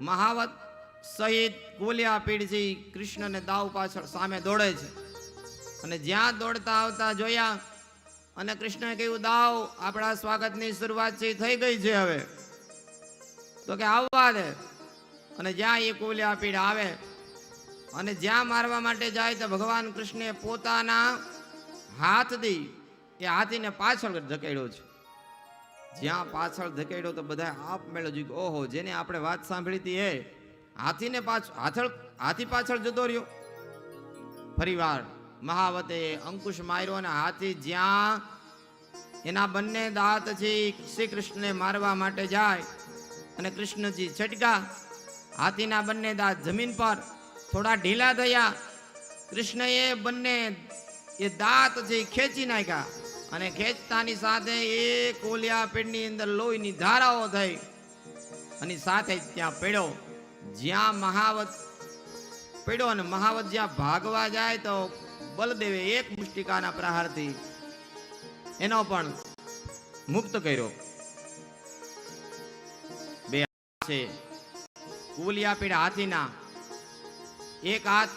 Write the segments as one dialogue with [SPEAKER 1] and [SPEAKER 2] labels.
[SPEAKER 1] મહાવત સહિત કોલિયા પીડજી કૃષ્ણને દાવ પાછળ સામે દોડે છે. અને જ્યાં દોડતા આવતા જોયા અને કૃષ્ણએ કહ્યું, દાવ, આપણા સ્વાગતની શરૂઆત છે થઈ ગઈ છે હવે? તો કે આવવા દે. અને જ્યાં એ કોલિયા પીડ આવે અને જ્યાં મારવા માટે જાય તો ભગવાન કૃષ્ણે પોતાના હાથથી એ હાથીને પાછળ ધકેડ્યો છે. જ્યાં પાછળ ધકેડ્યો તો બધા આપ મેળો જોયું ઓહો, જેને આપણે વાત સાંભળી હતી એ હાથીને પાછળ હાથળ, હાથી પાછળ જતો રહ્યો. ફરીવાર મહાવતે અંકુશ માર્યો અને હાથી જ્યાં એના બંને દાંત શ્રી કૃષ્ણને મારવા માટે જાય અને કૃષ્ણજી છટકા. હાથીના બંને દાંત જમીન પર થોડા ઢીલા થયા. કૃષ્ણએ બંને એ દાંત છે ખેંચી નાખ્યા. અને ખેંચતાની સાથે એ કોલિયા પેડની અંદર લોહીની ધારાઓ થઈ. અને સાથે ત્યાં પડ્યો જ્યાં મહાવત પડ્યો અને મહાવત જ્યાં ભાગવા જાય તો બલદેવે એક મુષ્ટિકાના પ્રહારથી એનો પણ મુક્ત કર્યો. બે છે. કુલિયા પીડ હાથીના. એક હાથ,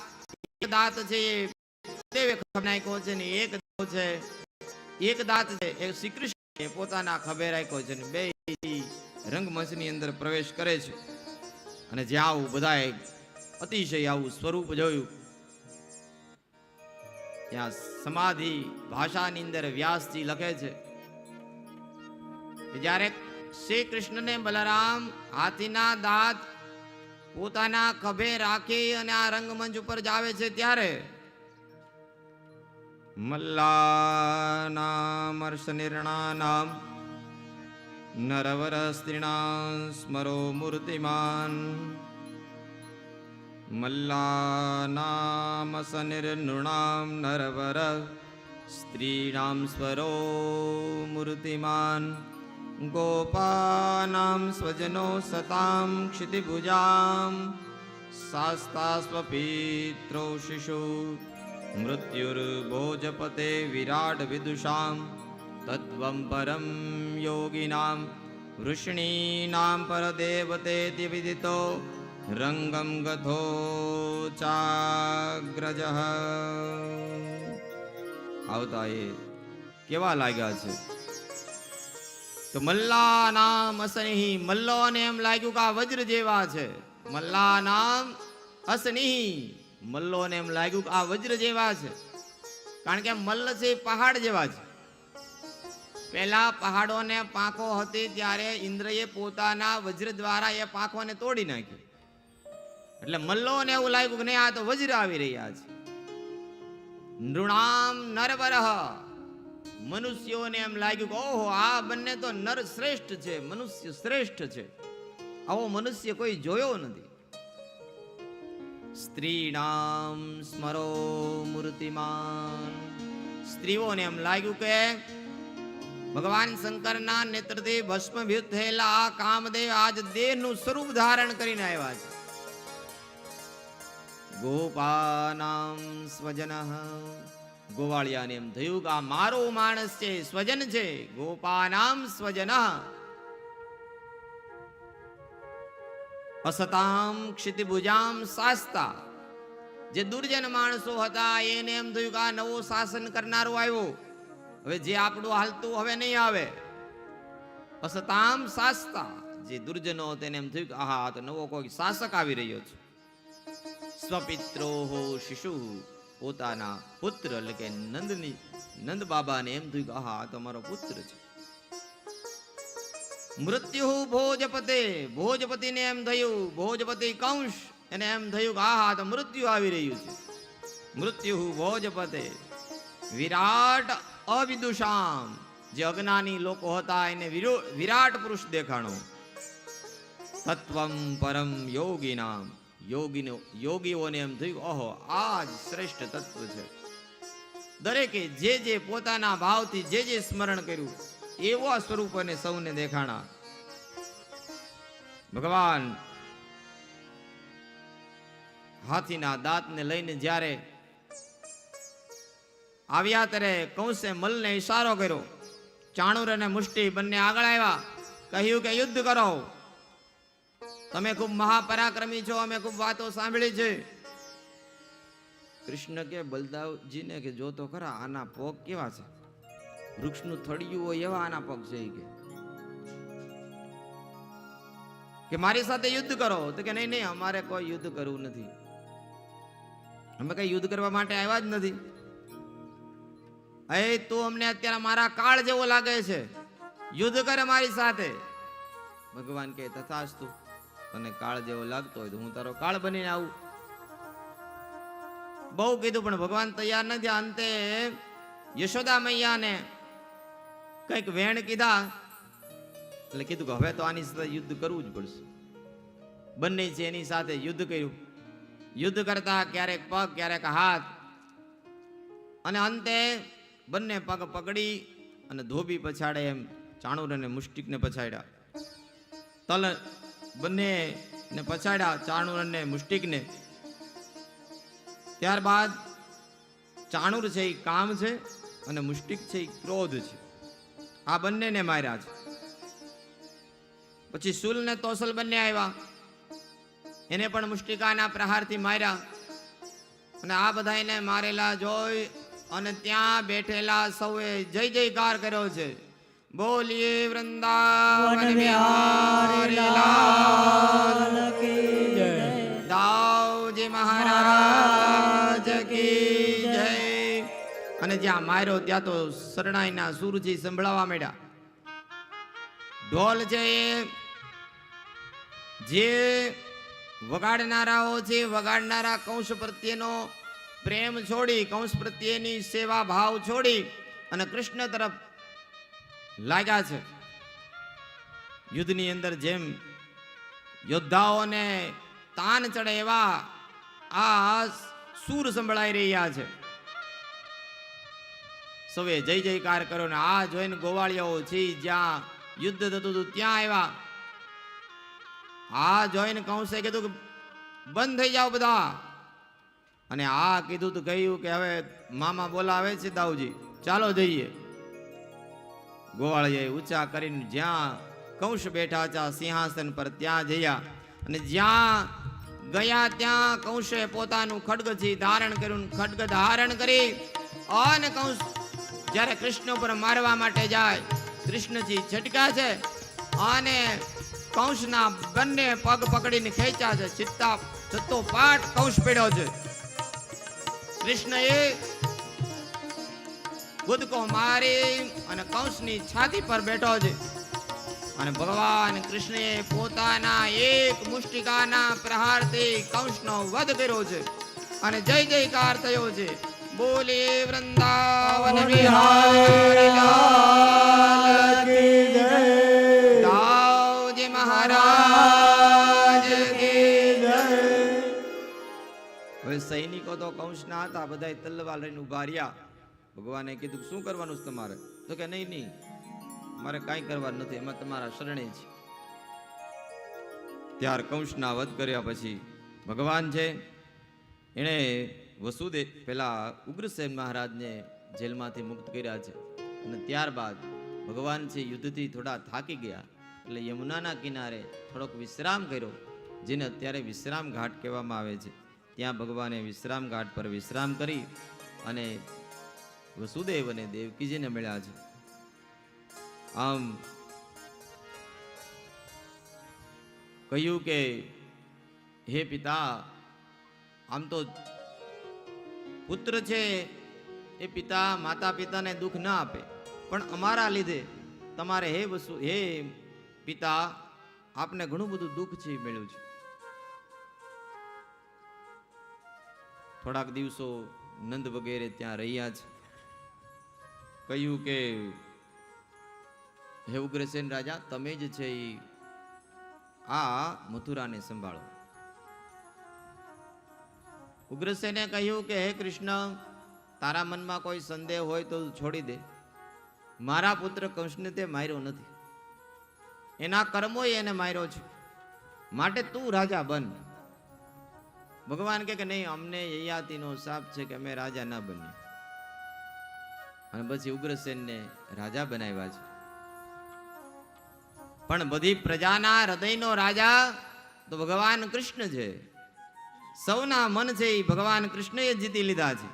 [SPEAKER 1] એક દાંત છે. એ દેવે ખભે નાખ્યો છે ને એક છે. એક દાંત છે, એ શ્રી કૃષ્ણ પોતાના ખભે રાખ્યો છે ને બે રંગમંચની અંદર પ્રવેશ કરે છે. અને જે આવું બધાએ અતિશય આવું સ્વરૂપ જોયું, ત્યાં સમાધિ ભાષાની અંદર વ્યાસજી લખે છે જ્યારે શ્રી કૃષ્ણને બલરામ હાથીના દાંત પોતાના ખભે રાખી અને આ રંગમંચ ઉપર જાવે છે ત્યારે मल्लानामर्षनिर्णानां नरवरस्त्रीणां स्मरो मूर्तिमान् मल्लानामसनिर्नृणां नरवर स्त्रीणां स्वरो मूर्तिमान् गोपानां स्वजनो सतां क्षितिभुजां शास्तास्वपित्रौ शिशु મૃત્યુર્ભોજપતે વિરાટ વિદુષાં તત્વં પરમ યોગિનામ વૃષ્ણીનામ પરદેવતેતિ વિદિતો રંગમ ગથો ચાગ્રજ આવતા એ કેવા લાગ્યા છે તો મલ્લા નામ અસનિહી મલ્લોને એમ લાગ્યું કે આ વજ્ર જેવા છે મલ્લા નામ અસનિહી મલ્લોને એમ લાગ્યું કે આ વજ્ર જેવા છે. કારણ કે મલ્લ છે પહાડ જેવા છે. પહેલા પહાડોને પાંખો હતી ત્યારે ઇન્દ્રએ પોતાના વજ્ર દ્વારા એ પાંખોને તોડી નાખ્યું. એટલે મલ્લોને એવું લાગ્યું કે નહીં, આ તો વજ્ર આવી રહ્યા છે. નૃણામ નરવરહ. મનુષ્યોને એમ લાગ્યું કે ઓહો, આ બંને તો નર શ્રેષ્ઠ છે, મનુષ્ય શ્રેષ્ઠ છે. આવો મનુષ્ય કોઈ જોયો નથી. સ્ત્રીણામ સ્મરો મૂર્તિમાન. સ્ત્રીઓને એમ લાગ્યું કે ભગવાન શંકરના નેત્રથી ભસ્મભૂત થયેલા આ કામદેવ આજ દેહનું સ્વરૂપ ધારણ કરીને આવ્યા છે. ગોપાનામ સ્વજન. ગોવાળિયાને એમ થયું કે આ મારો માણસ છે, સ્વજન છે. ગોપાનામ સ્વજન. અસતામ ક્ષિતિભુજામ શાસ્તા જે દુર્જન માણસો હતા, એને એમ થયું કે આ નવો શાસન કરનારો આવ્યો. હવે જે આપણું હાલતું હવે નહીં આવે. અસતામ શાસ્તા જે દુર્જનો તેને એમ થયું કે આહા તો નવો કોઈ શાસક આવી રહ્યો છે. સ્વપિત્રો શિશુ, પોતાના પુત્ર, એટલે કે નંદની નંદ બાબાને એમ થયું કે આહા તો મારો પુત્ર છે. મૃત્યુ ભોજપતે, ભોજપતિને એમ થયું, ભોજપતિ કંશ, એને એમ થયું કે, આહા, તો મૃત્યુ આવી રહ્યું છે. મૃત્યુ ભોજપતે, વિરાટ અવિદુષામ. જે અજ્ઞાની લોકો હતા, એને વિરો- વિરાટ પુરુષ દેખાણો. તત્વમ પરમ યોગી નામ યોગીનો, યોગીઓને એમ થયું, ઓહો, આ જ શ્રેષ્ઠ તત્વ છે. દરેકે જે જે પોતાના ભાવથી જે જે સ્મરણ કર્યું એવા સ્વરૂપને સૌને દેખાણા. ભગવાન હાથીના દાંતને લઈને જ્યારે આવ્યા ત્યારે કંસે મલને ઈશારો કર્યો. ચાણુર અને મુષ્ટિ બંને આગળ આવ્યા. કહ્યું કે યુદ્ધ કરો. તમે ખૂબ મહાપરાક્રમી છો, અમે ખૂબ વાતો સાંભળી છે. કૃષ્ણ કે, બલદાવજીને કે, જો તો ખરા, આના પોગ કેવા છે? વૃક્ષનું થડિયું હોય એવા આના પગ છે કે. કે મારી સાથે યુદ્ધ કરો. તો કે નહીં નહીં, અમારે કોઈ યુદ્ધ કરવું નથી. અમે કઈ યુદ્ધ કરવા માટે આવ્યા જ નથી. એ તું અમને અત્યારે મારા કાળ જેવો લાગે છે. યુદ્ધ કરે મારી સાથે. ભગવાન કે તથાસ્તુ, તને કાળ જેવો લાગતો હોય તો હું તારો કાળ બનીને આવું. બહુ કીધું, પણ ભગવાન તૈયાર નથી. અંતે યશોદા મૈયાને કંઈક વેણ કીધા. એટલે કીધું કે હવે તો આની સાથે યુદ્ધ કરવું જ પડશે. બંને છે એની સાથે યુદ્ધ કર્યું. યુદ્ધ કરતા ક્યારેક પગ, ક્યારેક હાથ. અને અંતે બંને પગ પકડી અને ધોબી પછાડે એમ ચાણુર અને મુષ્ટિકને પછાડ્યા. તલ બંને ને પછાડ્યા, ચાણુર અને મુષ્ટિકને. ત્યારબાદ ચાણુર છે એ કામ છે અને મુષ્ટિક છે એ ક્રોધ છે. આ બંનેને માર્યા છે. પછી સુલ ને તોસલ બંને આવ્યા. એને પણ મુષ્ટિકાના પ્રહારથી માર્યા. અને આ બધાને મારેલા જોઈ અને ત્યાં બેઠેલા સૌએ જય જયકાર કર્યો છે. બોલીએ વૃંદાવન બિહારી લાલ મહારાજ કી અને જ્યાં માર્યો ત્યાં તો શરણાઈના સુરજી સંભળાવા માંડ્યા. ઢોલ છે એ જે વગાડનારાઓ છે વગાડનારા કંસ પ્રત્યેનો પ્રેમ છોડી, કંસ પ્રત્યેની સેવા ભાવ છોડી અને કૃષ્ણ તરફ લાગ્યા છે. યુદ્ધની અંદર જેમ યોદ્ધાઓને તાન ચડે એવા આ સૂર સંભળાઈ રહ્યા છે. સવે જય જયકાર કર્યો ને આ જોઈને ગોવાળિયાઓ છે જ્યાં યુદ્ધ થતું હતું ત્યાં આવ્યા. આ જોઈને કંસે કીધું કે બંધ થઈ જાઓ બધા. અને આ કીધું તો કહ્યું કે હવે મામા બોલાવે છે દાઉજી, ચાલો જઈએ. ગોવાળીએ ઊંચા કરીને જ્યાં કંસ બેઠા હતા સિંહાસન પર ત્યાં જયા. અને જ્યાં ગયા ત્યાં કંસે પોતાનું ખડગથી ધારણ કર્યું ખડગ ધારણ કરી. અને કંસ જ્યારે કૃષ્ણ ઉપર મારવા માટે જાય, કૃષ્ણજી છટકા છે અને કંસના બંને પગ પકડીને ખેંચ્યા છે. ચિત્તા ચત્તો પાઠ કંસ પીડ્યો છે. કૃષ્ણએ કૂદકો મારી અને કંસની છાતી પર બેઠો છે. અને ભગવાન કૃષ્ણએ પોતાના એક મુષ્ટિકાના પ્રહારથી કંસનો વધ કર્યો છે. અને જય જયકાર થયો છે. બોલે વૃંદાવન બિહારી લાલ કી દાઉજી મહારાજ કી જય હવે સૈનિકો તો કંસના હતા બધાય તલવાર લઈને ઊભા રહ્યા. ભગવાને કીધું શું કરવાનું છે તમારે? તો કે નહીં નહીં મારે કાંઈ કરવાનું નથી એમાં તમારા શરણે છે ત્યાર કંશના વધ કર્યા પછી ભગવાન છે એણે વસુદેવ પેલા ઉગ્રસેન મહારાજને જેલમાંથી મુક્ત કર્યા છે. અને ત્યારબાદ ભગવાન છે યુદ્ધથી થોડા થાકી ગયા. એટલે યમુનાના કિનારે થોડોક વિશ્રામ કર્યો, જેને અત્યારે વિશ્રામ ઘાટ કહેવામાં આવે છે. ત્યાં ભગવાને વિશ્રામ ઘાટ પર વિશ્રામ કરી અને વસુદેવ અને દેવકીજીને મળ્યા છે. આમ કહ્યું કે, હે પિતા, આમ તો પુત્ર છે એ પિતા, માતા પિતાને દુઃખ ના આપે. પણ અમારા લીધે તમારે હે વસુ, હે પિતા, આપને ઘણું બધું દુઃખ છે મળ્યું છે. થોડાક દિવસો નંદ વગેરે ત્યાં રહ્યા છે કહ્યું કે, હે ઉગ્રસેન રાજા, તમે જ છે એ આ મથુરાને સંભાળો. ઉગ્રસેને કહ્યું કે, હે કૃષ્ણ, તારા મનમાં કોઈ સંદેહ હોય તો છોડી દે. મારા પુત્ર કંસને તે માર્યો નથી. એના કર્મોએ એને માર્યો છે. માટે તું રાજા બન. ભગવાન કે, નહીં, અમને યયાતિનો શાપ છે કે અમે રાજા ના બનીએ. અને પછી ઉગ્રસેનને રાજા બનાવ્યા છે. પણ બધી પ્રજાના હૃદયનો રાજા તો ભગવાન કૃષ્ણ છે. સૌના મન છે એ ભગવાન કૃષ્ણએ જીતી લીધા છે.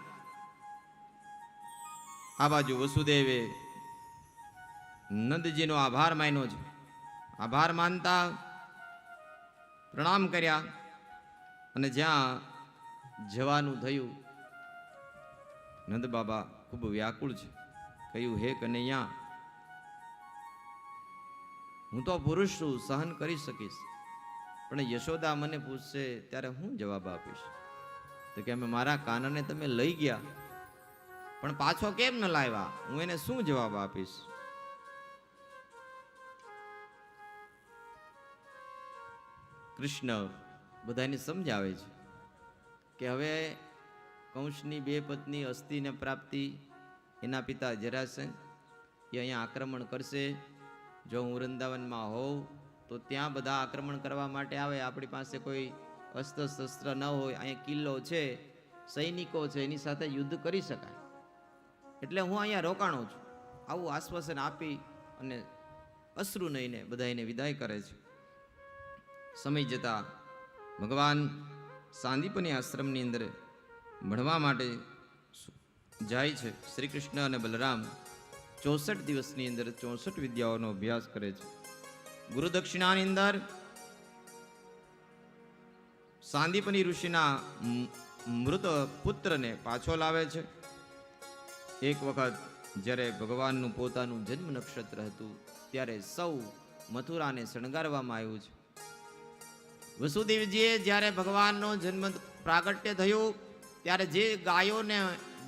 [SPEAKER 1] આ બાજુ વસુદેવે નંદજીનો આભાર માન્યો છે. આભાર માનતા પ્રણામ કર્યા અને જ્યાં જવાનું થયું નંદ બાબા ખૂબ વ્યાકુળ છે. કહ્યું, હે કનૈયા, હું તો પુરુષ છું, સહન કરી શકીશ. પણ યશોદા મને પૂછશે, ત્યારે હું જવાબ આપીશ. તો કે અમે મારા કાનને તમે લઈ ગયા, પણ પાછો કેમ ન લાવ્યા? હું એને શું જવાબ આપીશ? કૃષ્ણ બધાને સમજાવે છે કે હવે કંસની બે પત્ની અસ્થિને પ્રાપ્તિ, એના પિતા જરાસંઘ એ અહીંયા આક્રમણ કરશે. જો હું વૃંદાવનમાં હોઉં તો ત્યાં બધા આક્રમણ કરવા માટે આવે, આપણી પાસે કોઈ અસ્ત્ર શસ્ત્ર ન હોય, અહીંયા કિલ્લો છે, સૈનિકો છે, એની સાથે યુદ્ધ કરી શકાય. એટલે હું અહીંયા રોકાણો છું. આવું આશ્વાસન આપી અને અશ્રુ નહીને બધા એને વિદાય કરે છે. સમય જતાં ભગવાન સાંદીપની આશ્રમની અંદર ભણવા માટે જાય છે. શ્રી કૃષ્ણ અને બલરામ ચોસઠ દિવસની અંદર ચોસઠ વિદ્યાઓનો અભ્યાસ કરે છે. ગુરુ દક્ષિણાની અંદર સાંદીપની ઋષિના મૃત પુત્રને પાછો લાવે છે. એક વખત જ્યારે ભગવાનનું પોતાનું જન્મ નક્ષત્ર હતું, ત્યારે સૌ મથુરાને શણગારવામાં આવ્યું છે. વસુદેવજીએ જ્યારે ભગવાનનો જન્મ પ્રાગટ્ય થયું, ત્યારે જે ગાયોને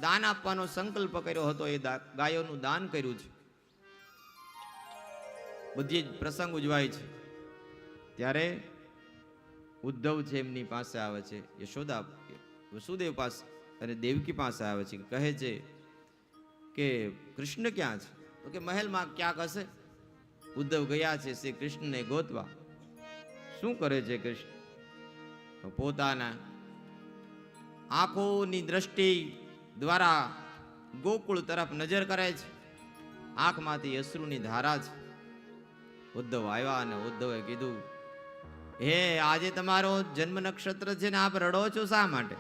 [SPEAKER 1] દાન આપવાનો સંકલ્પ કર્યો હતો, એ ગાયોનું દાન કર્યું છે. બધી જ પ્રસંગ ઉજવાય છે. ત્યારે ઉદ્ધવ છે એમની પાસે આવે છે, યશોદા વસુદેવ પાસે અને દેવકી પાસે આવે છે, કહે છે કે, કૃષ્ણ ક્યાં છે? તો કે, મહેલમાં ક્યાંક હશે. ઉદ્ધવ ગયા છે, શ્રી કૃષ્ણને ગોતવા. શું કરે છે કૃષ્ણ? પોતાના આંખોની દ્રષ્ટિ દ્વારા ગોકુળ તરફ નજર કરે છે. આંખમાંથી અશ્રુની ધારા છે. ઉદ્ધવ આવ્યા અને ઉદ્ધવે કીધું, હે, આજે તમારો જન્મ નક્ષત્ર છે ને આપ રડો છો શા માટે?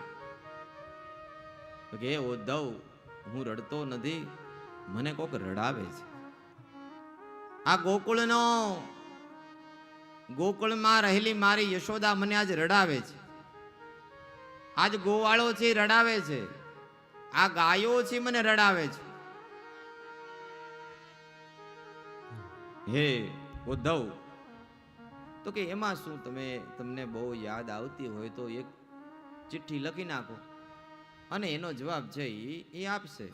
[SPEAKER 1] કે "હે ઉદ્ધવ, હું રડતો નથી, મને કોક રડાવે છે. આ ગોકુળનો, ગોકુળમાં રહેલી મારી યશોદા મને આજ રડાવે છે. આજ ગોવાળો છે રડાવે છે. આ ગાયો છે મને રડાવે છે. હે ઉદ્ધવ. તો કે એમાં શું તમે, તમને બહુ યાદ આવતી હોય તો એક ચિઠ્ઠી લખી નાખો. અને એનો જવાબ છે એ આપશે.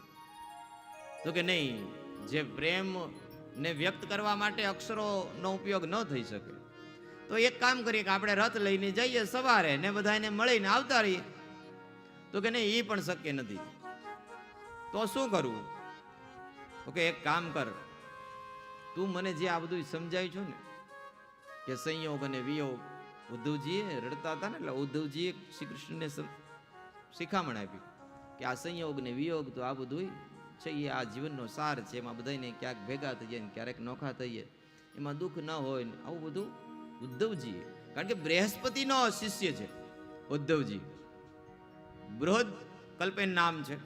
[SPEAKER 1] તો કે નહીં, જે પ્રેમ ને વ્યક્ત કરવા માટે અક્ષરોનો ઉપયોગ ન થઈ શકે. તો એક કામ કરીએ કે આપણે રથ લઈને જઈએ સવારે ને બધાને મળીને આવતા રહીએ. તો કે નહીં એ પણ શક્ય નથી. તો શું કરવું તો કે એક કામ કર તું મને જે આ બધું સમજાય છો ને, કે સંયોગ અને વિયોગ, ઉદ્ધવજીએ રડતા હતા ને એટલે ઉદ્ધવજીએ શ્રી કૃષ્ણને શિખામણ આપી કે આ સંયોગ ને વિયોગ તો આ બધું છે, એ આ જીવનનો સાર છે, એમાં બધાને ક્યાંક ભેગા થઈએ ને ક્યારેક નોખા થઈએ એમાં દુઃખ ન હોય ને આવું બધું ઉદ્ધવજીએ. કારણ કે બૃહસ્પતિનો શિષ્ય છે ઉદ્ધવજી. બૃહદ કલ્પેન નામ છે.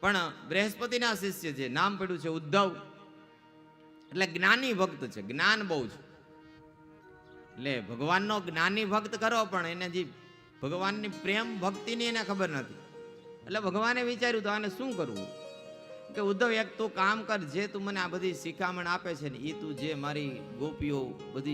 [SPEAKER 1] પણ બૃહસ્પતિના શિષ્ય છે નામ પડ્યું છે ઉદ્ધવ. એટલે જ્ઞાની ભક્ત છે, જ્ઞાન બહુ છે. એટલે ભગવાનનો જ્ઞાની ભક્ત કરો પણ એને જે ભગવાનની પ્રેમ ભક્તિની એને ખબર નથી. એટલે ભગવાને વિચાર્યું તો આને શું કરવું? કે ઉદ્ધવ એક તું કામ કર, જે તું મને આ બધી શિખામણ આપે છે ને એ તું જે મારી ગોપીઓ બધી